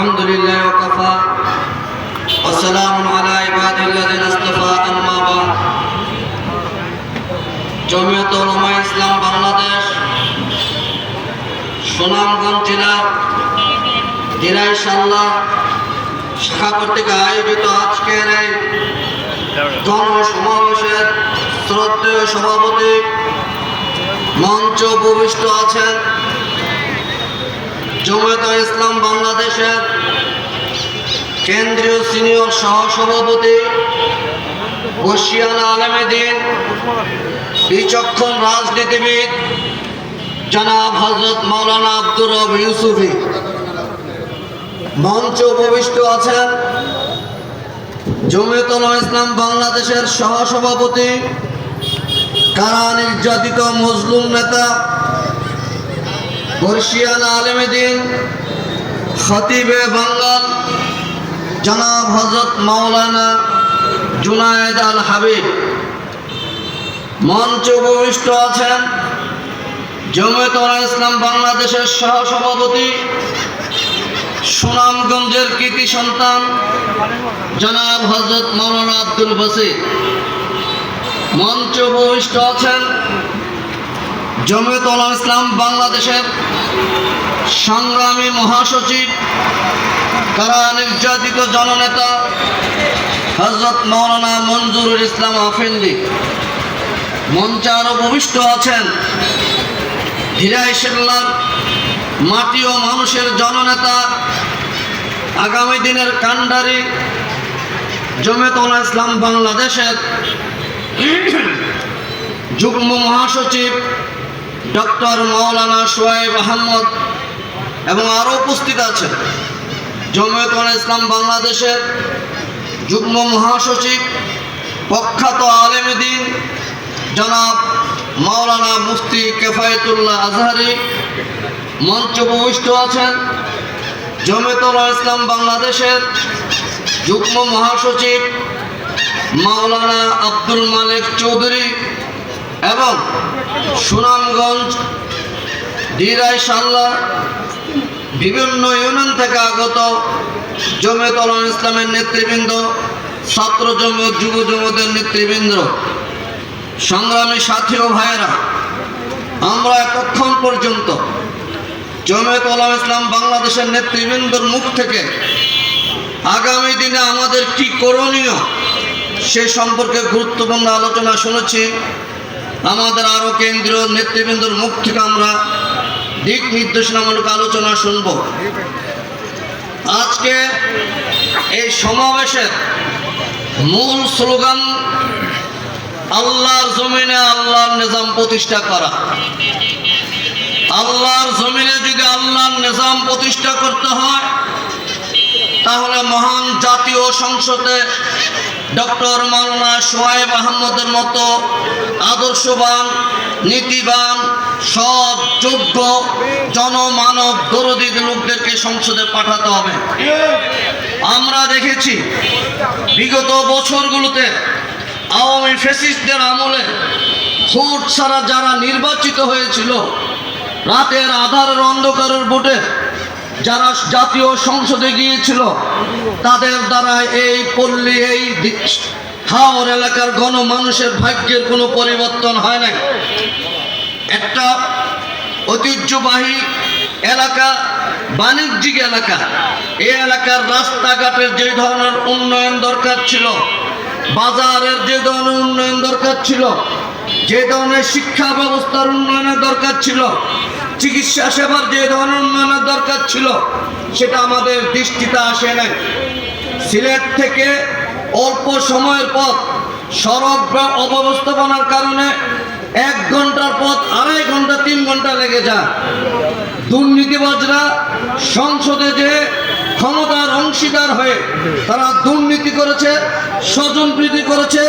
الحمد لله وكفى وسلام على عباده الذين اصطفى أما بعد জমিয়ত উলামা ইসলাম বাংলাদেশ সুনামগঞ্জ জেলার দিরাই সাল্লাহ শাখা কর্তৃক আয়োজিত আজকের এই গণসমাবেশের শ্রদ্ধেয় সভাপতি মঞ্চ উপবিষ্ট আছেন জমিয়ত ইসলাম বাংলাদেশের কেন্দ্রীয় সিনিয়র সহসভাপতি বসিয়ানা আলমেদিন, বিচক্ষণ রাজনীতিবিদ জনাব হজরত মৌলানা আব্দুর রব ইউসুফি। মঞ্চ উপবিষ্ট আছেন জমিয়তুল ইসলাম বাংলাদেশের সহসভাপতি, কারা নির্যাতিত মজলুম নেতা বর্ষিয়ান আলমেদিন খতিবে বাঙ্গাল জনাব হজরত মাওলানা জুনায়েদ আল হাবিব। মঞ্চ উপবিষ্ট আছেন জমিয়ত ইসলাম বাংলাদেশের সহসভাপতি সুনামগঞ্জের কৃতি সন্তান জনাব হজরত মৌলানা আব্দুল বসির। মঞ্চ উপবিষ্ট আছেন জমিয়ত ইসলাম বাংলাদেশের সংগ্রামী মহাসচিব, কারা নির্যাতিত জননেতা হজরত মৌলানা মঞ্জুরুল ইসলাম আফেন্দি মঞ্চে আরও উপবিষ্ট আছেন ধীরাই সেল্লার মাটি ও মানুষের জননেতা, আগামী দিনের কান্ডারি জমেতলা ইসলাম বাংলাদেশের যুগ্ম মহাসচিব ডক্টর মাওলানা সোয়েব আহমদ এবং আরও উপস্থিত আছেন। জমিয়তুল ইসলাম বাংলাদেশের যুগ্ম মহাসচিব, প্রখ্যাত আলেমদিন জনাব মাওলানা মুফতি কেফায়েতুল্লাহ আজহারি, মঞ্চ উপবিষ্ট আছেন। জমিয়তুল ইসলাম বাংলাদেশের যুগ্ম মহাসচিব মাওলানা আব্দুল মালিক চৌধুরী এবং সুনামগঞ্জ দিরাই সাল্লা বিভিন্ন ইউনিয়ন থেকে আগত জমিয়ত ইসলামের নেতৃবৃন্দ, ছাত্র জমিয়ত, যুব জমিয়তের নেতৃবৃন্দ, সংগ্রামী সাথী ও ভাইয়েরা, আমরা এতক্ষণ পর্যন্ত জমিয়ত ইসলাম বাংলাদেশের নেতৃবৃন্দর মুখ থেকে আগামী দিনে আমাদের কি করণীয় সে সম্পর্কে গুরুত্বপূর্ণ আলোচনা শুনেছি। আমাদের আরও কেন্দ্রীয় নেতৃবৃন্দর মুখ থেকে আমরা দিক নির্দেশনামূলক আলোচনা শুনব। আজকে এই সমাবেশের মূল স্লোগান, আল্লাহর জমিনে আল্লাহর নিজাম প্রতিষ্ঠা করা। আল্লাহর জমিনে যদি আল্লাহর নিজাম প্রতিষ্ঠা করতে হয়, তাহলে মহান জাতীয় সংসদে ডক্টর মাওলানা সোহেব আহমদের মতো আদর্শবান, নীতিবান সব যোগ্য, জনমানব, দরদি লোকদেরকে সংসদে পাঠাতে হবে। আমরা দেখেছি বিগত বছরগুলোতে আওয়ামী ফেসিস্টদের আমলে ভোট ছাড়া যারা নির্বাচিত হয়েছিল, রাতের আধারের অন্ধকারের ভোটে যারা জাতীয় সংসদে গিয়েছিল, তাদের দ্বারা এই পল্লী, এই হাওর এলাকার গণমানুষের ভাগ্যের কোনো পরিবর্তন হয় না একটা ঐতিহ্যবাহী এলাকা, বাণিজ্যিক এলাকা। এই এলাকার রাস্তাঘাটের যে ধরনের উন্নয়ন দরকার ছিল, বাজারের যে ধরনের উন্নয়ন দরকার ছিল, যে ধরনের শিক্ষা ব্যবস্থার উন্নয়নের দরকার ছিল চিকিৎসা সেবার যে ধরনের উন্নয়নের দরকার ছিল, সেটা আমাদের দৃষ্টিতে আসে নাই। সিলেট থেকে অল্প সময়ের পথ, সড়ক বা অব্যবস্থাপনার কারণে এক ঘণ্টার পথ, আড়াই ঘণ্টা, তিন ঘণ্টা লেগে যায়। দুর্নীতিবাজরা সংসদে যে ক্ষমতার অংশীদার হয়ে তারা দুর্নীতি করেছে, স্বজন স্বজনপ্রীতি করেছে,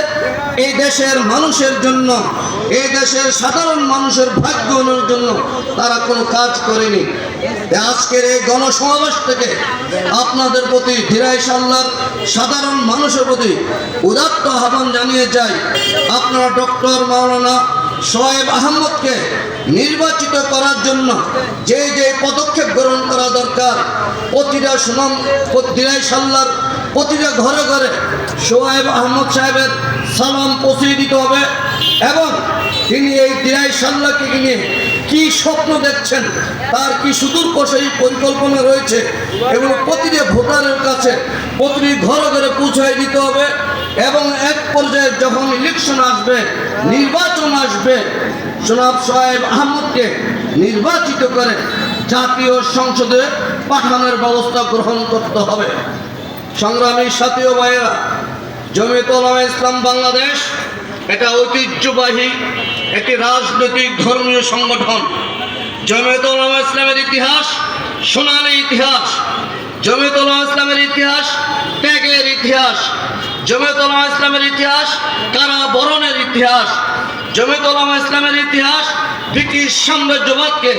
এই দেশের মানুষের জন্য, এই দেশের সাধারণ মানুষের ভাগ্য উন্নয়নের জন্য তারা কোনো কাজ করেনি। আজকের এই গণসমাবেশ থেকে আপনাদের প্রতি ধীরাই সাল্লার সাধারণ মানুষের প্রতি উদাত্ত আহ্বান জানিয়ে যাই। আপনারা ডক্টর মাওলানা সোহেব আহমদকে নির্বাচিত করার জন্য যে যে পদক্ষেপ গ্রহণ করা দরকার, প্রতিটা সুনাম দিনাই সাল্লার, প্রতিটা ঘরে ঘরে সোয়েব আহমদ সাহেবের সালাম পৌঁছে দিতে হবে এবং তিনি এই দিনাই সাল্লাহকে নিয়ে কি স্বপ্ন দেখছেন, তার কি সুদূর প্রসারী পরিকল্পনা রয়েছে এবং প্রতিটা ভোটারের কাছে প্রতিটি ঘরে ঘরে পৌঁছায় দিতে হবে। এবং এক পর্যায়ে যখন ইলেকশন আসবে, নির্বাচন আসবে সোনাব সাহেব আহমদকে নির্বাচিত করে জাতীয় সংসদে পাঠানোর ব্যবস্থা গ্রহণ করতে হবে। সংগ্রামী সাথী ও ভাইয়েরা, জমিয়ত ওলামা ইসলাম বাংলাদেশ, এটা ঐতিহ্যবাহী একটি রাজনৈতিক ধর্মীয় সংগঠন। জমিয়ত ওলামা ইসলামের ইতিহাস, সোনালী ইতিহাস। জমিয়ত ওলামা ইসলামের ইতিহাস, ত্যাগের ইতিহাস। জমিয়ত ওলামা ইসলামের ইতিহাস কারাবরণের ইতিহাস, জমিয়ত ওলামা ইসলামের ইতিহাস, ব্রিটিশ সাম্রাজ্যবাদকে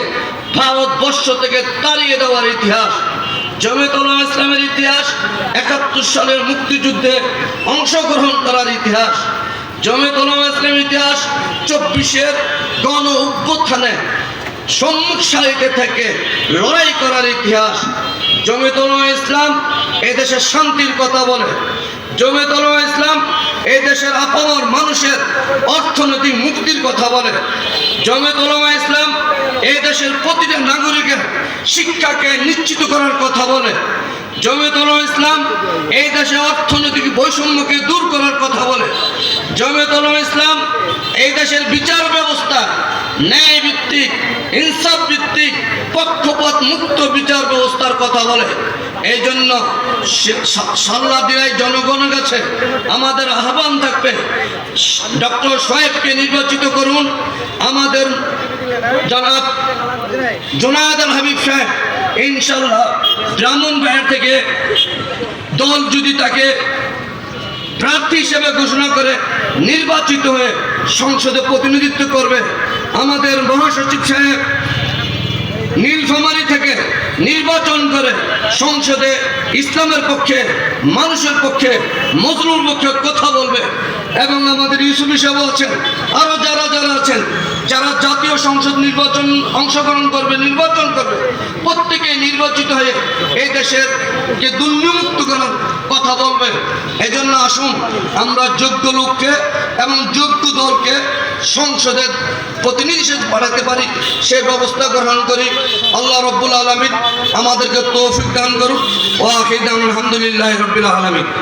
ভারতবর্ষ থেকে তাড়িয়ে দেওয়ার ইতিহাস। জমিয়ত উলামা ইসলামের ইতিহাস, একাত্তর সালের মুক্তিযুদ্ধে অংশগ্রহণ করার ইতিহাস। জমিয়ত ইসলামের ইতিহাস, চব্বিশের গণ অভ্যুত্থানে সম্মুখ সারিতে থেকে লড়াই করার ইতিহাস। জমিয়ত উলামা ইসলাম এদেশে শান্তির কথা বলে জমিয়ত উলামা ইসলাম এই দেশের আপামর মানুষের অর্থনৈতিক মুক্তির কথা বলে। জমিয়ত উলামা ইসলাম এই দেশের প্রতিটা নাগরিকের শিক্ষাকে নিশ্চিত করার কথা বলে। জমিয়ত উলামা ইসলাম এই দেশে অর্থনৈতিক বৈষম্যকে দূর করার কথা বলে। জমিয়ত উলামা ইসলাম এই দেশের বিচার ব্যবস্থা, ন্যায় ভিত্তিক, ইনসাফ ভিত্তিক পক্ষপাত মুক্ত বিচার ব্যবস্থার কথা বলে। এই জন্য সাল্লা দিলাই জনগণের কাছে আমাদের আহ্বান থাকবে। ডক্টর সাহেবকে নির্বাচিত করুন। আমাদের জনাব জোনায়দ হাবিব সাহেব ইনশাল্লাহ ব্রাহ্মণ ব্রাহ্মণবাড়িয়া থেকে দল যদি তাকে প্রার্থী হিসেবে ঘোষণা করে নির্বাচিত হয়ে সংসদে প্রতিনিধিত্ব করবে, আমাদের মহাসচিব সাহেব নীলফামারী থেকে নির্বাচন করে সংসদে ইসলামের পক্ষে, মানুষের পক্ষে, মজলুর পক্ষে কথা বলবে। এবং আমাদের ইউসুফ সাহেব আছেন আরও যারা যারা আছেন, যারা জাতীয় সংসদ নির্বাচন অংশগ্রহণ করবে, নির্বাচন করবে, প্রত্যেকে নির্বাচিত হয়ে এই দেশের যে দুর্নীমুক্ত করার কথা বলবে। এই জন্য আসুন, আমরা যোগ্য লোককে এবং যোগ্য দলকে সংসদের প্রতিনিধি পাঠাতে পারি, সে ব্যবস্থা গ্রহণ করি। আল্লাহ রব্বুল আলমিন আমাদেরকে তৌফিক দান করুক। ও আখির রব্বুল আলমিন।